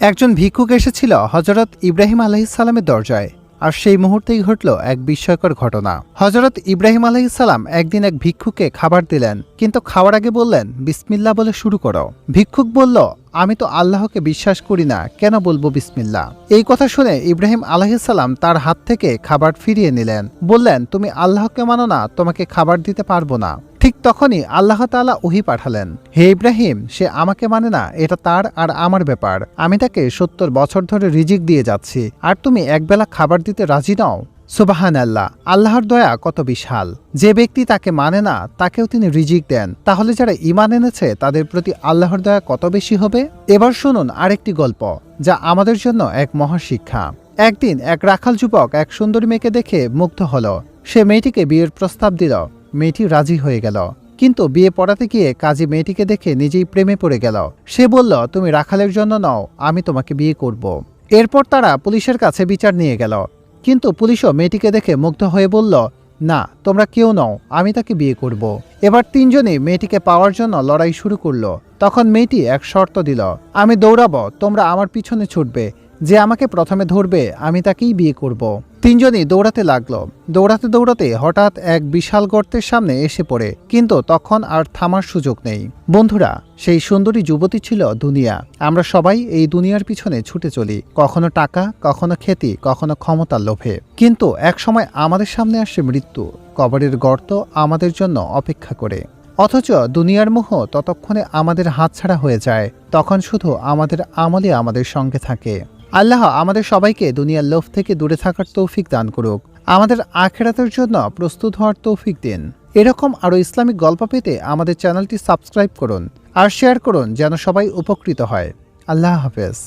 একজন ভিক্ষুক এসেছিল হজরত ইব্রাহিম আলাহিসাল্লামের দরজায়, আর সেই মুহূর্তেই ঘটল এক বিস্ময়কর ঘটনা। হজরত ইব্রাহিম আলাহিসাল্লাম একদিন এক ভিক্ষুকে খাবার দিলেন, কিন্তু খাওয়ার আগে বললেন বিসমিল্লা বলে শুরু করো। ভিক্ষুক বলল আমি তো আল্লাহকে বিশ্বাস করি না, কেন বলব বিসমিল্লা এই কথা শুনে ইব্রাহিম আলাহিসাল্লাম তার হাত থেকে খাবার ফিরিয়ে নিলেন। বললেন, তুমি আল্লাহকে মানো না, তোমাকে খাবার দিতে পারব না। ঠিক তখনই আল্লাহ তাআলা উহি পাঠালেন। হে ইব্রাহিম, সে আমাকে মানে না, এটা তার আর আমার ব্যাপার। আমি তাকে সত্তর বছর ধরে রিজিক দিয়ে যাচ্ছি। আর তুমি একবেলা খাবার দিতে রাজি নাও? সুবাহান আল্লাহ আল্লাহর দয়া কত বিশাল। যে ব্যক্তি তাকে মানে না, তাকেও তিনি রিজিক দেন। তাহলে যারা ইমান এনেছে, তাদের প্রতি আল্লাহর দয়া কত বেশি হবে? এবার শুনুন আরেকটি গল্প, যা আমাদের জন্য এক মহাশিক্ষা। একদিন এক রাখাল যুবক এক সুন্দরী মেয়েকে দেখে মুগ্ধ হলো। সে মেয়েটিকে বিয়ের প্রস্তাব দিল। মেয়েটি রাজি হয়ে গেল। কিন্তু বিয়ে পড়াতে গিয়ে কাজী মেয়েটিকে দেখে নিজেই প্রেমে পড়ে গেল। সে বলল, তুমি রাখালের জন্য নাও, আমি তোমাকে বিয়ে করব। এরপর তারা পুলিশের কাছে বিচার নিয়ে গেল। কিন্তু পুলিশও মেয়েটিকে দেখে মুগ্ধ হয়ে বলল, না, তোমরা কেউ নও, আমি তাকে বিয়ে করব। এবার তিনজনে মেয়েটিকে পাওয়ার জন্য লড়াই শুরু করল। তখন মেয়েটি এক শর্ত দিল, আমি দৌড়াবো, তোমরা আমার পিছনে ছুটবে। যে আমাকে প্রথমে ধরবে, আমি তাকেই বিয়ে করব। তিনজনই দৌড়াতে লাগল। দৌড়াতে দৌড়াতে হঠাৎ এক বিশাল গর্তের সামনে এসে পড়ে। কিন্তু তখন আর থামার সুযোগ নেই। বন্ধুরা, সেই সুন্দরী যুবতী ছিল দুনিয়া। আমরা সবাই এই দুনিয়ার পিছনে ছুটে চলি। কখনো টাকা, কখনো খ্যাতি, কখনো ক্ষমতার লোভে। কিন্তু এক সময় আমাদের সামনে আসে মৃত্যু। কবরের গর্ত আমাদের জন্য অপেক্ষা করে। অথচ দুনিয়ার মোহ ততক্ষণে আমাদের হাতছাড়া হয়ে যায়। তখন শুধু আমাদের আমলে আমাদের সঙ্গে থাকে। আল্লাহ আমাদের সবাইকে দুনিয়ার লোভ থেকে দূরে থাকার তৌফিক দান করুক। আমাদের আখেরাতের জন্য প্রস্তুত হওয়ার তৌফিক দিন। এরকম আরও ইসলামিক গল্প পেতে আমাদের চ্যানেলটি সাবস্ক্রাইব করুন আর শেয়ার করুন যেন সবাই উপকৃত হয়। আল্লাহ হাফেজ।